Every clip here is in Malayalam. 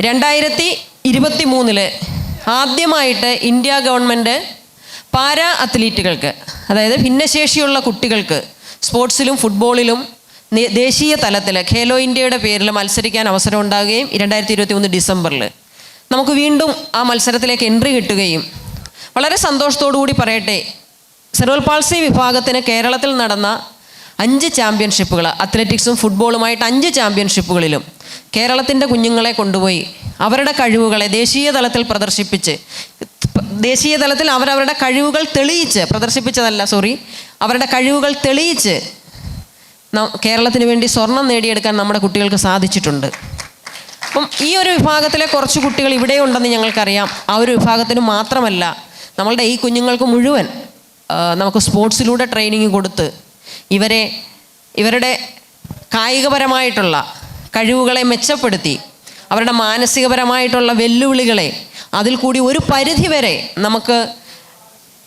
രണ്ടായിരത്തി ഇരുപത്തി മൂന്നിൽ ആദ്യമായിട്ട് ഇന്ത്യ ഗവൺമെന്റ് പാരാ അത്ലീറ്റുകൾക്ക് അതായത് ഭിന്നശേഷിയുള്ള കുട്ടികൾക്ക് സ്പോർട്സിലും ഫുട്ബോളിലും ദേശീയ തലത്തിൽ ഖേലോ ഇന്ത്യയുടെ പേരിൽ മത്സരിക്കാൻ അവസരം ഉണ്ടാകുകയും രണ്ടായിരത്തി ഇരുപത്തി മൂന്ന് ഡിസംബറിൽ നമുക്ക് വീണ്ടും ആ മത്സരത്തിലേക്ക് എൻട്രി കിട്ടുകയും വളരെ സന്തോഷത്തോടു കൂടി പറയട്ടെ സെർവൽ പാൾസി വിഭാഗത്തിന് കേരളത്തിൽ നടന്ന അഞ്ച് ചാമ്പ്യൻഷിപ്പുകൾ അത്ലറ്റിക്സും ഫുട്ബോളുമായിട്ട് അഞ്ച് ചാമ്പ്യൻഷിപ്പുകളിലും കേരളത്തിന്റെ കുഞ്ഞുങ്ങളെ കൊണ്ടുപോയി അവരുടെ കഴിവുകളെ ദേശീയ തലത്തിൽ പ്രദർശിപ്പിച്ച് ദേശീയ തലത്തിൽ അവരവരുടെ കഴിവുകൾ തെളിയിച്ച് പ്രദർശിപ്പിച്ചതല്ല സോറി അവരുടെ കഴിവുകൾ തെളിയിച്ച് കേരളത്തിന് വേണ്ടി സ്വർണം നേടിയെടുക്കാൻ നമ്മുടെ കുട്ടികൾക്ക് സാധിച്ചിട്ടുണ്ട്. അപ്പം ഈ ഒരു വിഭാഗത്തിലെ കുറച്ച് കുട്ടികൾ ഇവിടെ ഉണ്ടെന്ന് ഞങ്ങൾക്കറിയാം. ആ ഒരു വിഭാഗത്തിന് മാത്രമല്ല നമ്മളുടെ ഈ കുഞ്ഞുങ്ങൾക്ക് മുഴുവൻ നമുക്ക് സ്പോർട്സിലൂടെ ട്രെയിനിങ് കൊടുത്ത് ഇവരെ ഇവരുടെ കായികപരമായിട്ടുള്ള കഴിവുകളെ മെച്ചപ്പെടുത്തി അവരുടെ മാനസികപരമായിട്ടുള്ള വെല്ലുവിളികളെ അതിൽ കൂടി ഒരു പരിധി വരെ നമുക്ക്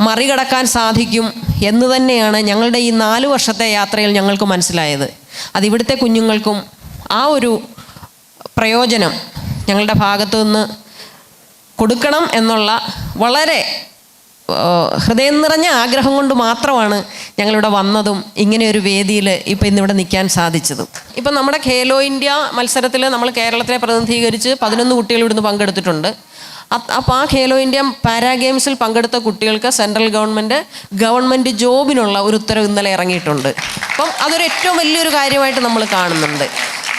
മറികടക്കാൻ സാധിക്കും എന്ന് തന്നെയാണ് ഞങ്ങളുടെ ഈ നാല് വർഷത്തെ യാത്രയിൽ ഞങ്ങൾക്ക് മനസ്സിലായത്. അത് ഇവിടുത്തെ കുഞ്ഞുങ്ങൾക്കും ആ ഒരു പ്രയോജനം ഞങ്ങളുടെ ഭാഗത്തു നിന്ന് കൊടുക്കണം എന്നുള്ള വളരെ ഹൃദയം നിറഞ്ഞ ആഗ്രഹം കൊണ്ട് മാത്രമാണ് ഞങ്ങളിവിടെ വന്നതും ഇങ്ങനെ ഒരു വേദിയിൽ ഇപ്പം ഇന്നിവിടെ നിൽക്കാൻ സാധിച്ചതും. ഇപ്പം നമ്മുടെ ഖേലോ ഇന്ത്യ മത്സരത്തിൽ നമ്മൾ കേരളത്തിനെ പ്രതിനിധീകരിച്ച് പതിനൊന്ന് കുട്ടികൾ ഇവിടുന്ന് പങ്കെടുത്തിട്ടുണ്ട്. അപ്പോൾ ആ ഖേലോ ഇന്ത്യ പാരാ ഗെയിംസിൽ പങ്കെടുത്ത കുട്ടികൾക്ക് സെൻട്രൽ ഗവൺമെന്റ് ഗവൺമെന്റ് ജോബിനുള്ള ഒരു ഉത്തരവ് ഇന്നലെ ഇറങ്ങിയിട്ടുണ്ട്. അപ്പം അതൊരു ഏറ്റവും വലിയൊരു കാര്യമായിട്ട് നമ്മൾ കാണുന്നുണ്ട്.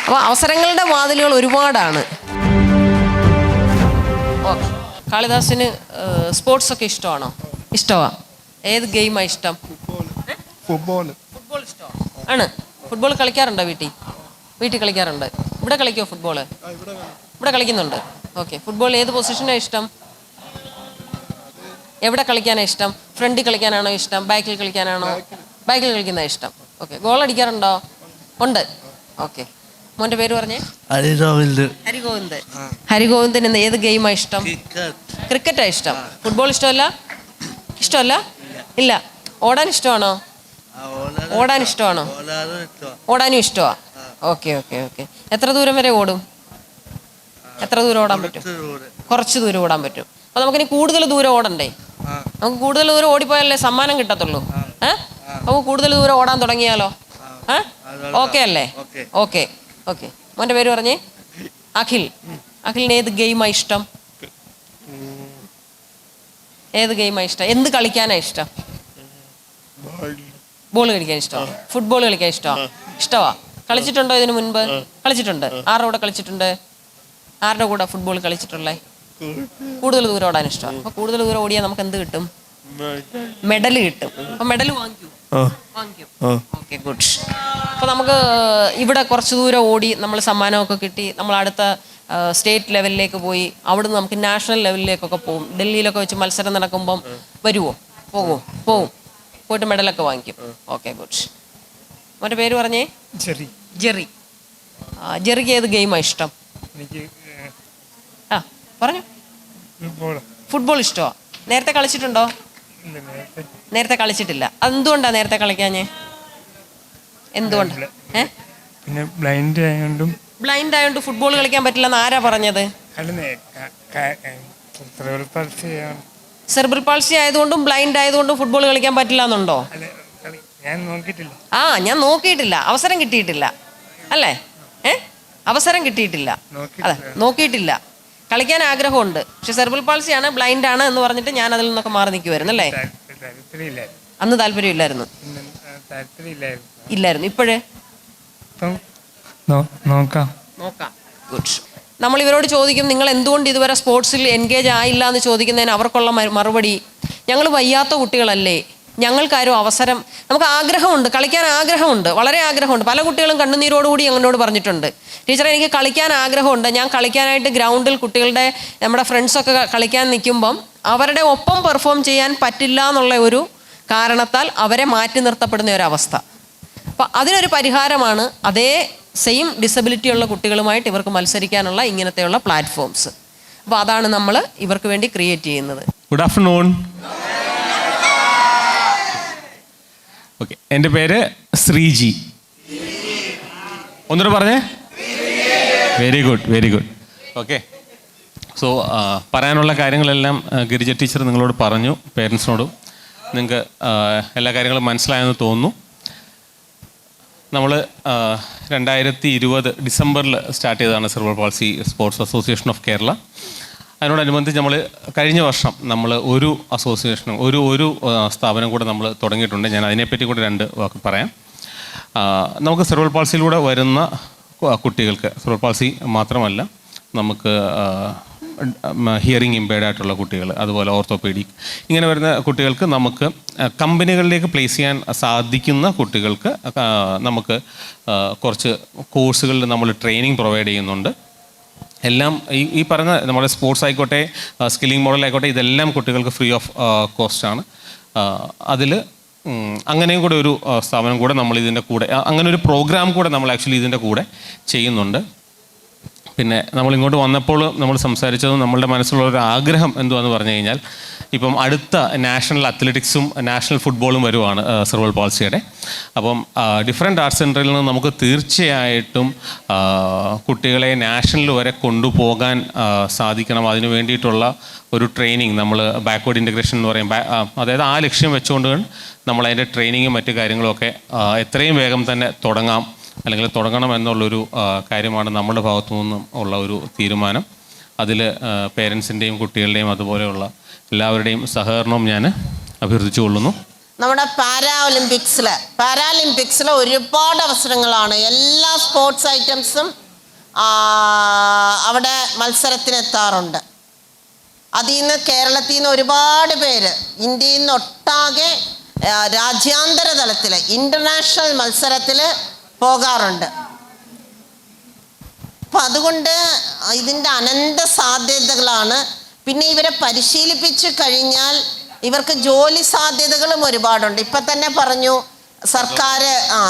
അപ്പോൾ അവസരങ്ങളുടെ വാതിലുകൾ ഒരുപാടാണ്. കാളിദാസിന് സ്പോർട്സ് ഒക്കെ ഇഷ്ടമാണോ? ഇഷ്ടമാ ഏത് ഗെയിമാണ് ഇഷ്ടം? ഫുട്ബോൾ ഫുട്ബോൾ ഇഷ്ടമാണ്? ആണ്. ഫുട്ബോൾ കളിക്കാറുണ്ടോ വീട്ടിൽ? വീട്ടിൽ കളിക്കാറുണ്ട്. ഇവിടെ കളിക്കോ ഫുട്ബോൾ ഇവിടെ കളിക്കുന്നുണ്ട്. ഓക്കെ. ഫുട്ബോൾ ഏത് പൊസിഷനാണ് ഇഷ്ടം? എവിടെ കളിക്കാനാണ് ഇഷ്ടം? ഫ്രണ്ടിൽ കളിക്കാനാണോ ഇഷ്ടം? ബാക്കിൽ കളിക്കാനാണോ? ബാക്കിൽ. കളിക്കുന്ന ഇഷ്ടം. ഓക്കെ. ഗോൾ അടിക്കാറുണ്ടോ ഉണ്ട്. ഓക്കെ. മോന്റെ പേര് പറഞ്ഞേ? ഹരിഗോവിന്ദ്. ഹരിഗോവിന്ദ്. ഹരിഗോവിന്ദൻ എന്ന ഏത് ഗെയിമാ ഇഷ്ടം? ക്രിക്കറ്റാ. ഇഷ്ടം. ഫുട്ബോൾ ഇഷ്ടമല്ല? ഇഷ്ടമല്ല? ഇല്ല. ഓടാൻ ഇഷ്ടമാണോ? ഓടാൻ ഇഷ്ടമാണോ? ഓടാനും ഇഷ്ടമാ. Okay okay okay. എത്ര ദൂരം വരെ ഓടും? എത്ര ദൂരം ഓടാൻ പറ്റും? കുറച്ച് ദൂരം ഓടാൻ പറ്റും. അപ്പോൾ നമുക്കിനി കൂടുതൽ ദൂരം ഓടണ്ടേ? നമുക്ക് കൂടുതൽ ദൂരം ഓടിപ്പോയാലേ സമ്മാനം കിട്ടത്തുള്ളൂ? ഏഹ് നമുക്ക് കൂടുതൽ ദൂരം ഓടാൻ തുടങ്ങിയാലോ? ഏഹ് ഓക്കെ അല്ലേ? ഓക്കെ. ഓക്കെ. മോന്റെ പേര് പറഞ്ഞേ? അഖിൽ. അഖിലിന് ഏത് ഗെയിമാണ് ഇഷ്ടം? ഏത് ഗെയിമാണ് ഇഷ്ടം? എന്ത് കളിക്കാനാണ് ഇഷ്ടം? ബോൾ കളിക്കാൻ ഇഷ്ടമാണ് ഫുട്ബോൾ കളിക്കാൻ ഇഷ്ടമാണ് ഇഷ്ടമാ കളിച്ചിട്ടുണ്ടോ ഇതിനു മുൻപ്? കളിച്ചിട്ടുണ്ട്. ആരുടെ കൂടെ കളിച്ചിട്ടുണ്ട്? ആരുടെ കൂടെ ഫുട്ബോൾ കളിച്ചിട്ടുള്ളേ? കൂടുതൽ. ദൂരം ഓടാൻ ഇഷ്ടമാണ് അപ്പൊ കൂടുതൽ ദൂരം ഓടിയാൽ നമുക്ക് എന്ത് കിട്ടും? മെഡൽ. കിട്ടും. അപ്പൊ മെഡൽ വാങ്ങി വാങ്ങിക്കും. ഓക്കെ ഗുഡ് അപ്പോൾ നമുക്ക് ഇവിടെ കുറച്ച് ദൂരം ഓടി നമ്മൾ സമ്മാനമൊക്കെ കിട്ടി. നമ്മൾ അടുത്ത സ്റ്റേറ്റ് ലെവലിലേക്ക് പോയി. അവിടെ നിന്ന് നമുക്ക് നാഷണൽ ലെവലിലേക്കൊക്കെ പോകും ഡൽഹിയിലൊക്കെ വെച്ച് മത്സരം നടക്കുമ്പം വരുമോ പോകുമോ പോകും. പോയിട്ട് മെഡലൊക്കെ വാങ്ങിക്കും. ഓക്കെ ഗുഡ് മറ്റേ പേര് പറഞ്ഞേ? ജെറി. ജെറി. ജെറിക്ക് ഏത് ഗെയിമാണ് ഇഷ്ടം? എനിക്ക് ആ പറഞ്ഞു. ഫുട്ബോൾ ഇഷ്ടമാണ് നേരത്തെ കളിച്ചിട്ടുണ്ടോ? നേരത്തെ കളിച്ചിട്ടില്ല. എന്തുകൊണ്ടാ നേരത്തെ കളിക്കാഞ്ഞേ? എന്തുകൊണ്ട്? പിന്നെ ബ്ലൈൻഡ് ആയതുകൊണ്ടും ബ്ലൈൻഡ് ആയതുകൊണ്ട് ഫുട്ബോൾ കളിക്കാൻ പറ്റില്ലെന്ന് ആരാ പറഞ്ഞത്? സെർബ്രൽ പൾസ് ആയതുകൊണ്ടും ബ്ലൈൻഡ് ആയതുകൊണ്ടും ഫുട്ബോൾ കളിക്കാൻ പറ്റില്ല എന്നുണ്ടോ ആ ഞാൻ നോക്കിയിട്ടില്ല. അവസരം കിട്ടിയിട്ടില്ല. അല്ലേ? ഏ? അവസരം കിട്ടിയിട്ടില്ല. അതെ നോക്കിയിട്ടില്ല. കളിക്കാൻ ആഗ്രഹമുണ്ട്. പക്ഷെ സെർബൽ പാൾസിയാണ് ബ്ലൈൻഡ് ആണ് എന്ന് പറഞ്ഞിട്ട് ഞാൻ അതിൽ നിന്നൊക്കെ മാറി നിൽക്കുമായിരുന്നു അല്ലേ? അന്ന് താല്പര്യമില്ലായിരുന്നു. ഇല്ലായിരുന്നു. ഇപ്പോഴേ? നോക്കാം. ഗുഡ് നമ്മൾ ഇവരോട് ചോദിക്കും നിങ്ങൾ എന്തുകൊണ്ട് ഇതുവരെ സ്പോർട്സിൽ എൻഗേജ് ആയില്ല? എന്ന് ചോദിക്കുന്നതിന് അവർക്കുള്ള മറുപടി ഞങ്ങൾ വയ്യാത്ത കുട്ടികളല്ലേ? ഞങ്ങൾക്കാരും അവസരം നമുക്ക് ആഗ്രഹമുണ്ട് കളിക്കാൻ ആഗ്രഹമുണ്ട് വളരെ ആഗ്രഹമുണ്ട്. പല കുട്ടികളും കണ്ണുനീരോടുകൂടി ഞങ്ങളോട് പറഞ്ഞിട്ടുണ്ട്. ടീച്ചറെ എനിക്ക് കളിക്കാൻ ആഗ്രഹമുണ്ട്. ഞാൻ കളിക്കാനായിട്ട് ഗ്രൗണ്ടിൽ കുട്ടികളുടെ നമ്മുടെ ഫ്രണ്ട്സൊക്കെ കളിക്കാൻ നിൽക്കുമ്പം അവരുടെ ഒപ്പം പെർഫോം ചെയ്യാൻ പറ്റില്ല എന്നുള്ള ഒരു കാരണത്താൽ അവരെ മാറ്റി നിർത്തപ്പെടുന്ന ഒരവസ്ഥ അപ്പം അതിനൊരു പരിഹാരമാണ് അതേ സെയിം ഡിസബിലിറ്റി ഉള്ള കുട്ടികളുമായിട്ട് ഇവർക്ക് മത്സരിക്കാനുള്ള ഇങ്ങനത്തെയുള്ള പ്ലാറ്റ്ഫോംസ് അപ്പോൾ അതാണ് നമ്മൾ ഇവർക്ക് വേണ്ടി ക്രിയേറ്റ് ചെയ്യുന്നത്. ഗുഡ് ആഫ്റ്റർനൂൺ ഓക്കെ എന്റെ പേര് ശ്രീജി. ഒന്നുകൂടെ പറഞ്ഞേ. Very good very good okay so പറയാനുള്ള കാര്യങ്ങളെല്ലാം ഗിരിജ ടീച്ചർ നിങ്ങളോട് പറഞ്ഞു പേരൻസിനോടും. നിങ്ങൾക്ക് എല്ലാ കാര്യങ്ങളും മനസ്സിലായെന്ന് തോന്നുന്നു. നമ്മൾ രണ്ടായിരത്തി ഇരുപത് ഡിസംബറിൽ സ്റ്റാർട്ട് ചെയ്തതാണ് server policy sports association of Kerala അതിനോടനുബന്ധിച്ച് നമ്മൾ കഴിഞ്ഞ വർഷം നമ്മൾ ഒരു അസോസിയേഷനും ഒരു ഒരു സ്ഥാപനം കൂടെ നമ്മൾ തുടങ്ങിയിട്ടുണ്ട്. ഞാൻ അതിനെപ്പറ്റി കൂടെ രണ്ട് വാക്ക് പറയാം. നമുക്ക് സെർവൽ പാൾസിയിലൂടെ വരുന്ന കുട്ടികൾക്ക് സെർവൽ പാൾസി മാത്രമല്ല നമുക്ക് ഹിയറിംഗ് ഇമ്പയർഡ് ആയിട്ടുള്ള കുട്ടികൾ അതുപോലെ ഓർത്തോപീഡിക് ഇങ്ങനെ വരുന്ന കുട്ടികൾക്ക് നമുക്ക് കമ്പനികളിലേക്ക് പ്ലേസ് ചെയ്യാൻ സാധിക്കുന്ന കുട്ടികൾക്ക് നമുക്ക് കുറച്ച് കോഴ്സുകളിൽ നമ്മൾ ട്രെയിനിങ് പ്രൊവൈഡ് ചെയ്യുന്നുണ്ട്. എല്ലാം ഈ ഈ പറഞ്ഞ നമ്മുടെ സ്പോർട്സ് ആയിക്കോട്ടെ സ്കില്ലിംഗ് മോഡൽ ആയിക്കോട്ടെ ഇതെല്ലാം കുട്ടികൾക്ക് ഫ്രീ ഓഫ് കോസ്റ്റ് ആണ്. അതിൽ അങ്ങനെയും കൂടെ ഒരു സ്ഥാപനം കൂടെ നമ്മൾ ഇതിന്റെ കൂടെ അങ്ങനെ ഒരു പ്രോഗ്രാം കൂടെ നമ്മൾ ആക്ച്വലി ഇതിന്റെ കൂടെ ചെയ്യുന്നുണ്ട്. പിന്നെ നമ്മൾ ഇങ്ങോട്ട് വന്നപ്പോൾ നമ്മൾ സംസാരിച്ചതും നമ്മളുടെ മനസ്സിലുള്ള ഒരു ആഗ്രഹം എന്തുവാന്ന് പറഞ്ഞു കഴിഞ്ഞാൽ ഇപ്പം അടുത്ത നാഷണൽ അത്ലറ്റിക്സും നാഷണൽ ഫുട്ബോളും വരുവാണ് സെർവൽ പോളിസിയുടെ അപ്പം ഡിഫറെന്റ് ആർട്സ് സെന്ററിൽ നിന്ന് നമുക്ക് തീർച്ചയായിട്ടും കുട്ടികളെ നാഷണൽ വരെ കൊണ്ടുപോകാൻ സാധിക്കണം. അതിനു വേണ്ടിയിട്ടുള്ള ഒരു ട്രെയിനിങ് നമ്മൾ ബാക്ക്വേഡ് ഇന്റഗ്രേഷൻ എന്ന് പറയും. അതായത് ആ ലക്ഷ്യം വെച്ചുകൊണ്ട് നമ്മൾ അതിന്റെ ട്രെയിനിങ്ങും മറ്റു കാര്യങ്ങളൊക്കെ എത്രയും വേഗം തന്നെ തുടങ്ങാം. അല്ലെങ്കിൽ തുടങ്ങണം എന്നുള്ളൊരു കാര്യമാണ് നമ്മുടെ ഭാഗത്തു നിന്നും ഉള്ള ഒരു തീരുമാനം. അതിൽ പേരൻസിന്റെയും കുട്ടികളുടെയും അതുപോലെയുള്ള എല്ലാവരുടെയും സഹകരണവും ഞാൻ അഭ്യർത്ഥിച്ചു കൊള്ളുന്നു. നമ്മുടെ പാരാ ഒളിമ്പിക്സിൽ പാരാലിമ്പിക്സിൽ ഒരുപാട് അവസരങ്ങളാണ്. എല്ലാ സ്പോർട്സ് ഐറ്റംസും അവിടെ മത്സരത്തിനെത്താറുണ്ട്. അതിൽ നിന്ന് കേരളത്തിൽ നിന്ന് ഒരുപാട് പേര് ഇന്ത്യയിൽ നിന്ന് ഒട്ടാകെ രാജ്യാന്തര തലത്തിൽ ഇന്റർനാഷണൽ മത്സരത്തിൽ പോകാറുണ്ട്. അപ്പം അതുകൊണ്ട് ഇതിന്റെ അനന്ത സാധ്യതകളാണ്. പിന്നെ ഇവരെ പരിശീലിപ്പിച്ച് കഴിഞ്ഞാൽ ഇവർക്ക് ജോലി സാധ്യതകളും ഒരുപാടുണ്ട്. ഇപ്പം തന്നെ പറഞ്ഞു സർക്കാർ ആ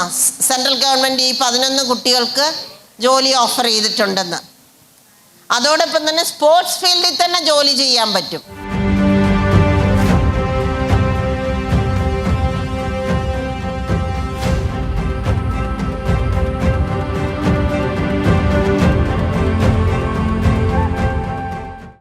സെൻട്രൽ ഗവൺമെന്റ് ഈ പതിനൊന്ന് കുട്ടികൾക്ക് ജോലി ഓഫർ ചെയ്തിട്ടുണ്ടെന്ന്. അതോടൊപ്പം തന്നെ സ്പോർട്സ് ഫീൽഡിൽ തന്നെ ജോലി ചെയ്യാൻ പറ്റും.